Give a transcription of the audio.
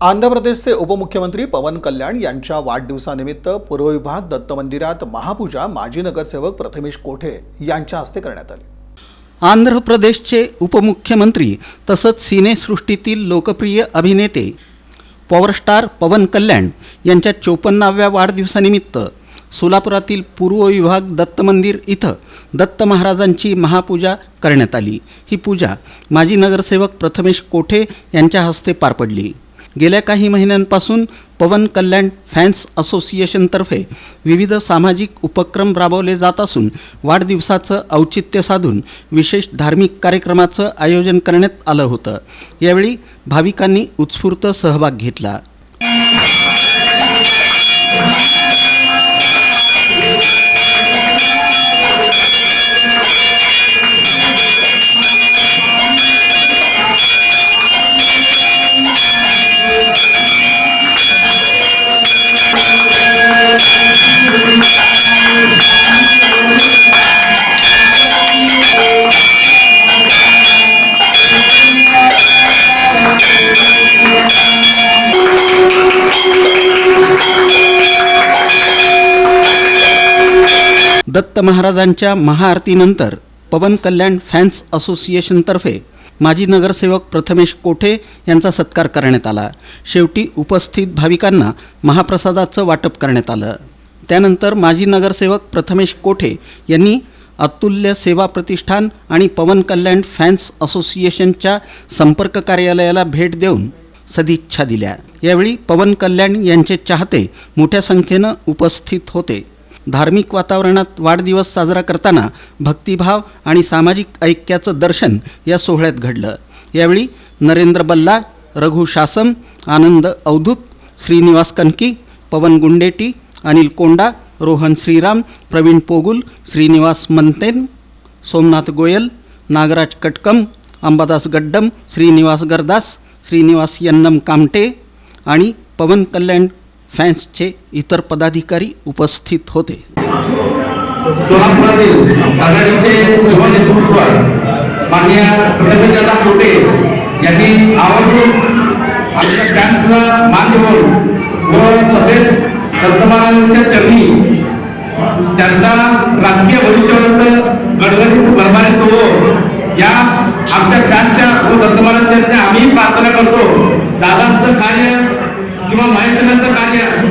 आंध्र प्रदेशचे उपमुख्यमंत्री पवन कल्याण यांच्या वाढदिवसानिमित्त पूर्व विभाग दत्त मंदिरात महापूजा माजी नगरसेवक प्रथमेश कोठे यांच्या हस्ते करण्यात आली. आंध्र प्रदेशचे उपमुख्यमंत्री तसंच सिनेसृष्टीतील लोकप्रिय अभिनेते पॉवरस्टार पवन कल्याण यांच्या चोपन्नाव्या वाढदिवसानिमित्त सोलापुरातील पूर्व विभाग दत्त मंदिर इथं दत्त महाराजांची महापूजा करण्यात आली. ही पूजा माजी नगरसेवक प्रथमेश कोठे यांच्या हस्ते पार पडली. गेल्या काही महिन्यांपासून पवन कल्याण फॅन्स असोसिएशनतर्फे विविध सामाजिक उपक्रम राबवले जात असून वाढदिवसाचं औचित्य साधून विशेष धार्मिक कार्यक्रमाचं आयोजन करण्यात आलं होतं. यावेळी भाविकांनी उत्स्फूर्त सहभाग घेतला. दत्त महाराजांच्या महाआरतीनंतर पवन कल्याण फॅन्स असोसिएशनतर्फे माजी नगरसेवक प्रथमेश कोठे यांचा सत्कार करण्यात आला. शेवटी उपस्थित भाविकांना महाप्रसादाचं वाटप करण्यात आलं. त्यानंतर माजी नगरसेवक प्रथमेश कोठे यांनी अतुल्य सेवा प्रतिष्ठान आणि पवन कल्याण फॅन्स असोसिएशनच्या संपर्क कार्यालयाला भेट देऊन सदिच्छा दिल्या. यावेळी पवन कल्याण यांचे चाहते मोठ्या संख्येनं उपस्थित होते. धार्मिक वातावरणात वाढदिवस साजरा करताना भक्तिभाव आणि सामाजिक ऐक्याचं दर्शन या सोहळ्यात घडलं. यावेळी नरेंद्र बल्ला रघु शासम आनंद अवधूत श्रीनिवास कनकी पवन गुंडेटी अनिल कोंडा रोहन श्रीराम प्रवीण पोगुल श्रीनिवास मंतेन सोमनाथ गोयल नागराज कटकम अंबादास गड्डम श्रीनिवास गरदास श्रीनिवास यन्नम कामटे आणि पवन कल्याण फॅन्सचे इतर पदाधिकारी उपस्थित होते. यांनी आवर्जून आमच्या मान देऊन व तसेच दत्तमारांच्या चरणी त्यांचा राजकीय भविष्यवंत गडगडीत भरभराट या आमच्या फॅनच्या व दत्तमारांच्या आम्ही प्रार्थना करतो. दादांचं कार्य Gracias.